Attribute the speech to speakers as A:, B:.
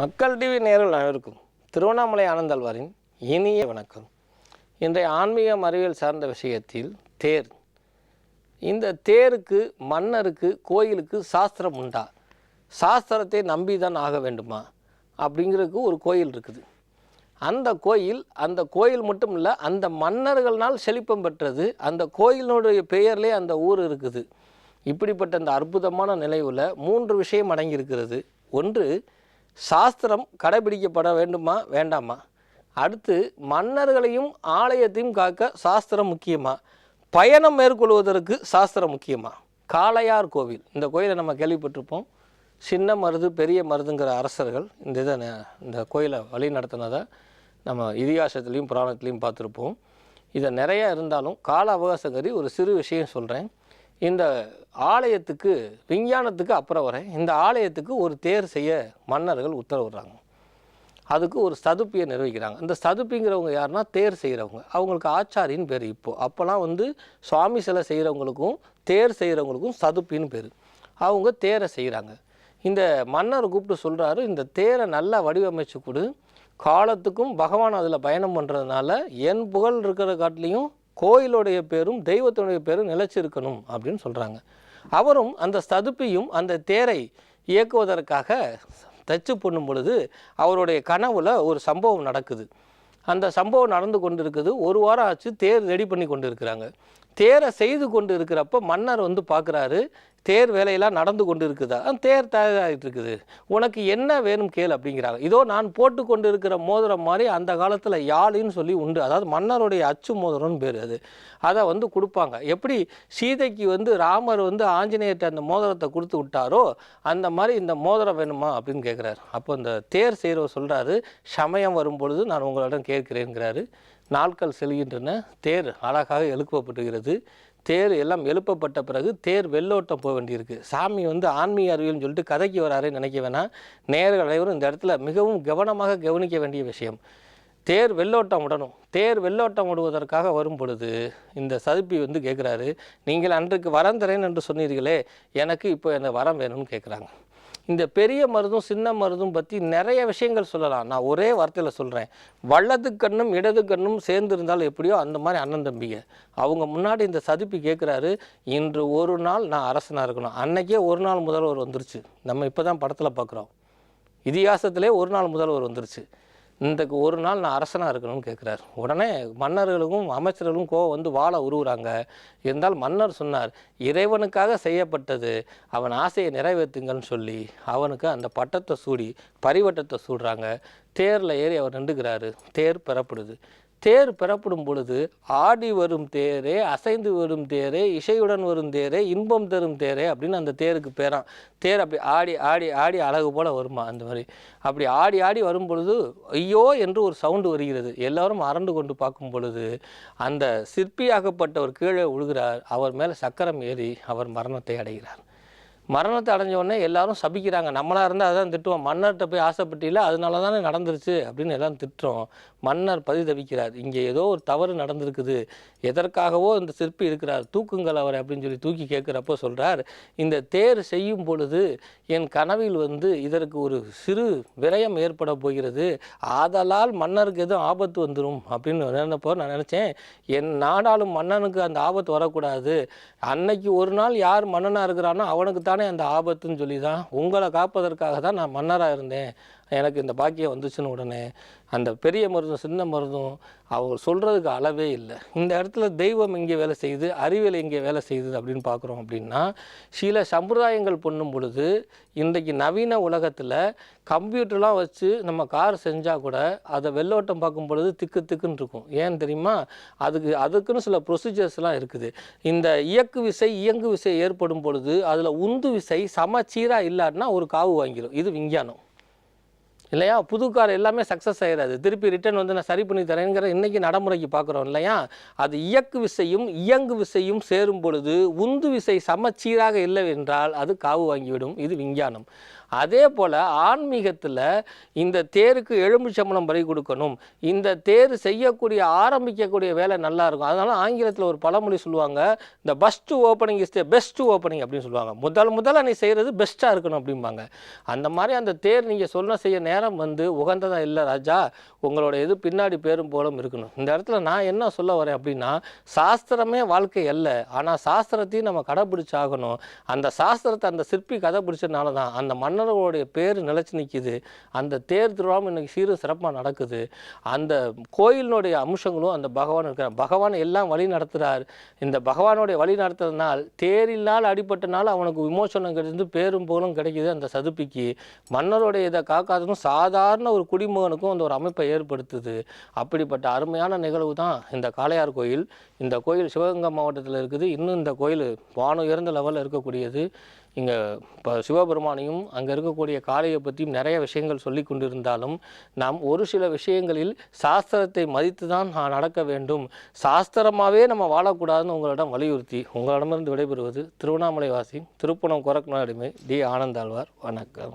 A: மக்கள் டிவி நேரில் அனைவருக்கும் திருவண்ணாமலை ஆனந்தல்வாரின் இனிய வணக்கம். இன்றைய ஆன்மீகம் அறிவியல் சார்ந்த விஷயத்தில் தேர். இந்த தேருக்கு மன்னருக்கு கோயிலுக்கு சாஸ்திரம் உண்டா? சாஸ்திரத்தை நம்பி தான் ஆக வேண்டுமா? அப்படிங்கிறதுக்கு ஒரு கோயில் இருக்குது. அந்த கோயில் அந்த கோயில் மட்டும் இல்லை அந்த மன்னர்கள்னால் செழிப்பம் பெற்றது அந்த கோயிலினுடைய பெயர்லேயே அந்த ஊர் இருக்குது. இப்படிப்பட்ட அந்த அற்புதமான நிலைவில் மூன்று விஷயம் அடங்கியிருக்கிறது. ஒன்று சாஸ்திரம் கடைபிடிக்கப்பட வேண்டுமா வேண்டாமா? அடுத்து மன்னர்களையும் ஆலயத்தையும் காக்க சாஸ்திரம் முக்கியமா? பயணம் மேற்கொள்வதற்கு சாஸ்திரம் முக்கியமா? காளையார் கோவில் இந்த கோயிலை நம்ம கேள்விப்பட்டிருப்போம். சின்ன மருது பெரிய மருதுங்கிற அரசர்கள் இந்த இதை ந- இந்த கோயிலை வழி நடத்தினதை நம்ம இதிகாசத்துலேயும் புராணத்துலேயும் பார்த்துருப்போம். இதை நிறையா இருந்தாலும் கால அவகாசம் கறி ஒரு சிறு விஷயம் சொல்கிறேன் இந்த ஆலயத்துக்கு விஞ்ஞானத்துக்கு அப்புறம் வரேன் இந்த ஆலயத்துக்கு ஒரு தேர் செய்ய மன்னர்கள் உத்தரவிடுறாங்க. அதுக்கு ஒரு சதுப்பியை நிர்வகிக்கிறாங்க. இந்த சதுப்பிங்கிறவங்க யாருன்னா தேர் செய்கிறவங்க அவங்களுக்கு ஆச்சாரின்னு பேர் இப்போது அப்போல்லாம் வந்து சுவாமி சிலை செய்கிறவங்களுக்கும் தேர் செய்கிறவங்களுக்கும் சதுப்பின்னு பேர். அவங்க தேரை செய்கிறாங்க இந்த மன்னர் கூப்பிட்டு சொல்கிறாரு இந்த தேரை நல்லா வடிவமைச்சு கொடு. காலத்துக்கும் பகவான் அதில் பயணம் பண்ணுறதுனால என் புகழ் இருக்கிற காட்டிலையும் கோயிலுடைய பேரும் தெய்வத்தினுடைய பேரும் நிலைச்சிருக்கணும் அப்படின்னு சொல்கிறாங்க அவரும் அந்த சதுப்பியும் அந்த தேரை இயக்குவதற்காக தச்சு பண்ணும் பொழுது அவருடைய கனவுல ஒரு சம்பவம் நடக்குது. அந்த சம்பவம் நடந்து கொண்டு இருக்குது ஒரு வாரம் ஆச்சு தேர் ரெடி பண்ணி கொண்டு இருக்கிறாங்க தேரை செய்து கொண்டு இருக்கிறப்ப மன்னர் வந்து பார்க்குறாரு தேர் வேலையெல்லாம் நடந்து கொண்டு இருக்குதா தேர் தயாராகிட்டு இருக்குது. உனக்கு என்ன வேணும் கேள் அப்படிங்கிறாங்க. இதோ நான் போட்டு கொண்டு இருக்கிற மோதிரம் மாதிரி அந்த காலத்தில் யாழின்னு சொல்லி உண்டு. அதாவது மன்னருடைய அச்சு மோதிரம்னு பேர் அது. அதை வந்து கொடுப்பாங்க. எப்படி சீதைக்கு வந்து ராமர் வந்து ஆஞ்சநேயர்கிட்ட அந்த மோதிரத்தை கொடுத்து விட்டாரோ அந்த மாதிரி இந்த மோதிரம் வேணுமா அப்படின்னு கேட்குறாரு அப்போ இந்த தேர் செய்கிறவர் சொல்கிறாரு சமயம் வரும் பொழுது நான் உங்களிடம் கேட்கிறேங்கிறாரு நாட்கள் செல்கின்றன தேர் அழகாக எழுப்பப்பட்டுகிறது தேர் எல்லாம் எழுப்பப்பட்ட பிறகு தேர் வெள்ளோட்டம் போக வேண்டியிருக்கு. சாமி வந்து ஆன்மீக அறிவியல்னு சொல்லிட்டு கதைக்கு வராரே நினைக்க வேணாம். நேர்கள் அனைவரும் இந்த இடத்துல மிகவும் கவனமாக கவனிக்க வேண்டிய விஷயம். தேர் வெள்ளோட்டம் விடணும். தேர் வெள்ளோட்டம் விடுவதற்காக வரும் பொழுது இந்த சதுப்பி வந்து கேட்குறாரு நீங்கள் அன்றைக்கு வரம் தரேன் என்று சொன்னீர்களே எனக்கு இப்போ அந்த வரம் வேணும்னு கேட்குறாங்க இந்த பெரிய மருதும் சின்ன மருதும் பற்றி நிறைய விஷயங்கள் சொல்லலாம். நான் ஒரே வார்த்தையில் சொல்கிறேன் வலது கண்ணும் இடது கண்ணும் சேர்ந்து இருந்தாலும் எப்படியோ அந்த மாதிரி அண்ணன் தம்பிங்க. அவங்க முன்னாடி இந்த சதிப்பு கேட்குறாரு இன்று ஒரு நாள் நான் அரசனாக இருக்கணும். அன்னைக்கே ஒரு நாள் முதல்வர் வந்துருச்சு. நம்ம இப்போ தான் படத்தில் பார்க்குறோம் இதிகாசத்திலே ஒரு நாள் முதல்வர் வந்துருச்சு. இந்த ஒரு நாள் நான் அரசனாக இருக்கணும்னு கேட்குறாரு உடனே மன்னர்களுக்கும் அமைச்சர்களும் கோவம் வந்து வாழ உருவுறாங்க. இருந்தால் மன்னர் சொன்னார் இறைவனுக்காக செய்யப்பட்டது அவன் ஆசையை நிறைவேற்றுங்கன்னு சொல்லி அவனுக்கு அந்த பட்டத்தை சூடி பரிவட்டத்தை சூடுறாங்க. தேரில் ஏறி அவர் நின்றுக்கிறாரு. தேர் பெறப்படுது. தேர் பெறப்படும் பொழுது ஆடி வரும் தேரே அசைந்து வரும் தேரே இசையுடன் வரும் தேரே இன்பம் தரும் தேரே அப்படின்னு அந்த தேருக்கு பேரான் தேர் அப்படி ஆடி ஆடி ஆடி அழகு போல் வருமா அந்த மாதிரி. அப்படி ஆடி ஆடி வரும் பொழுது ஐயோ என்று ஒரு சவுண்டு வருகிறது. எல்லாரும் அரண்டு கொண்டு பார்க்கும் பொழுது அந்த சிற்பியாகப்பட்டவர் கீழே விழுகிறார் அவர் மேலே சக்கரம் ஏறி அவர் மரணத்தை அடைகிறார். மரணத்தை அடைஞ்ச உடனே எல்லாரும் சபிக்கிறாங்க. நம்மளாக இருந்தால் அதான் திட்டுவோம். மன்னர்கிட்ட போய் ஆசைப்பட்டில அதனால தானே நடந்துருச்சு அப்படின்னு எல்லாம் திட்டுறோம். மன்னர் பரிதவிக்கிறார் இங்கே ஏதோ ஒரு தவறு நடந்திருக்குது. எதற்காகவோ இந்த சிற்பி இருக்கிறார். தூக்குங்கள் அவர் அப்படின்னு சொல்லி தூக்கி கேட்குறப்போ சொல்கிறார் இந்த தேர் செய்யும் பொழுது என் கனவில் வந்து இதற்கு ஒரு சிறு விரயம் ஏற்பட போகிறது. ஆதலால் மன்னருக்கு எதுவும் ஆபத்து வந்துடும் அப்படின்னு நினைப்போ நான் நினச்சேன். என் நாடாளும் மன்னனுக்கு அந்த ஆபத்து வரக்கூடாது. அன்னைக்கு ஒரு நாள் யார் மன்னனாக இருக்கிறானோ அவனுக்கு தான் அந்த ஆபத்துன்னு சொல்லி தான் உங்களை காப்பதற்காக தான் நான் மன்னராக இருந்தேன். எனக்கு இந்த பாக்கியம் வந்துச்சுன்னு உடனே அந்த பெரிய மருந்தும் சின்ன மருந்தும் அவங்க சொல்கிறதுக்கு அளவே இல்லை. இந்த இடத்துல தெய்வம் இங்கே வேலை செய்யுது அறிவியல் இங்கே வேலை செய்யுது அப்படின்னு பார்க்குறோம் அப்படின்னா சில சம்பிரதாயங்கள் பண்ணும் பொழுது இன்றைக்கு நவீன உலகத்தில் கம்ப்யூட்டர்லாம் வச்சு நம்ம கார் செஞ்சால் கூட அதை வெள்ளோட்டம் பார்க்கும் பொழுது திக்கு திக்குன்னு இருக்கும். ஏன் தெரியுமா? அதுக்கு அதுக்குன்னு சில ப்ரொசீஜர்ஸ்லாம் இருக்குது. இந்த இயக்கு விசை இயங்கு விசை ஏற்படும் பொழுது அதில் உந்து விசை சமச்சீராக இல்லாட்டினா ஒரு காவு வாங்கிடும் இது விஞ்ஞானம். இல்லையா? புது கார் எல்லாமே சக்ஸஸ் ஆயிடாது திருப்பி ரிட்டர்ன் வந்து நான் சரி பண்ணி தரேங்கிற இன்றைக்கி நடைமுறைக்கு பார்க்குறோம் இல்லையா? அது இயக்கு விசையும் இயங்கு விசையும் சேரும் பொழுது உந்து விசை சமச்சீராக இல்லை என்றால் அது காவு வாங்கிவிடும். இது விஞ்ஞானம். அதே போல் ஆன்மீகத்தில் இந்த தேருக்கு எலும்பு சம்பளம் பறி கொடுக்கணும். இந்த தேர் செய்யக்கூடிய ஆரம்பிக்கக்கூடிய வேலை நல்லா இருக்கும். ஆங்கிலத்தில் ஒரு பழமொழி சொல்லுவாங்க இந்த first opening is the best opening அப்படின்னு சொல்லுவாங்க. முதல் முதல்ல நீ செய்கிறது பெஸ்ட்டாக இருக்கணும் அப்படிம்பாங்க. அந்த மாதிரி அந்த தேர் நீங்கள் சொன்ன செய்ய நேரம் நேரம் வந்து உகந்ததாக இல்லை ராஜா. உங்களோட இது பின்னாடி பேரும் போலும் இருக்கணும். இந்த இடத்துல நான் என்ன சொல்ல வரேன் அப்படின்னா சாஸ்திரமே வாழ்க்கை அல்ல. ஆனால் சாஸ்திரத்தையும் நம்ம கடைப்பிடிச்சாகணும் அந்த சாஸ்திரத்தை அந்த சிற்பி கடைப்பிடிச்சதுனால தான் அந்த மன்னர்களுடைய பேர் நிலச்சி நிற்கிது அந்த தேர் திருவிழாவும் இன்னைக்கு சீரும் சிறப்பாக நடக்குது. அந்த கோயிலினுடைய அம்சங்களும் அந்த பகவான் இருக்கிறார் பகவான் எல்லாம் வழி நடத்துகிறார் இந்த பகவானுடைய வழி நடத்துறதுனால் தேரில்லால் அடிபட்டனால அவனுக்கு விமோசனம் கிடைச்சது பேரும் போலும் கிடைக்குது அந்த சதுப்பிக்கு. மன்னருடைய இதை காக்காததும் சாதாரண ஒரு குடிமகனுக்கும் அந்த ஒரு அமைப்பை ஏற்படுத்துது. அப்படிப்பட்ட அருமையான நிகழ்வு தான் இந்த காளையார் கோயில். இந்த கோயில் சிவகங்கை மாவட்டத்தில் இருக்குது. இன்னும் இந்த கோயில் வானம் உயர்ந்த லெவலில் இருக்கக்கூடியது. இங்கே இப்போ சிவபெருமானையும் அங்கே இருக்கக்கூடிய காளையை பற்றியும் நிறைய விஷயங்கள் சொல்லி கொண்டிருந்தாலும் நாம் ஒரு சில விஷயங்களில் சாஸ்திரத்தை மதித்து தான் நான் நடக்க வேண்டும். சாஸ்திரமாகவே நம்ம வாழக்கூடாதுன்னு உங்களிடம் வலியுறுத்தி உங்களிடமிருந்து விடைபெறுவது திருவண்ணாமலை வாசி திருப்பணம் கொரக்கநாடுமை டி ஆனந்தாழ்வார். வணக்கம்.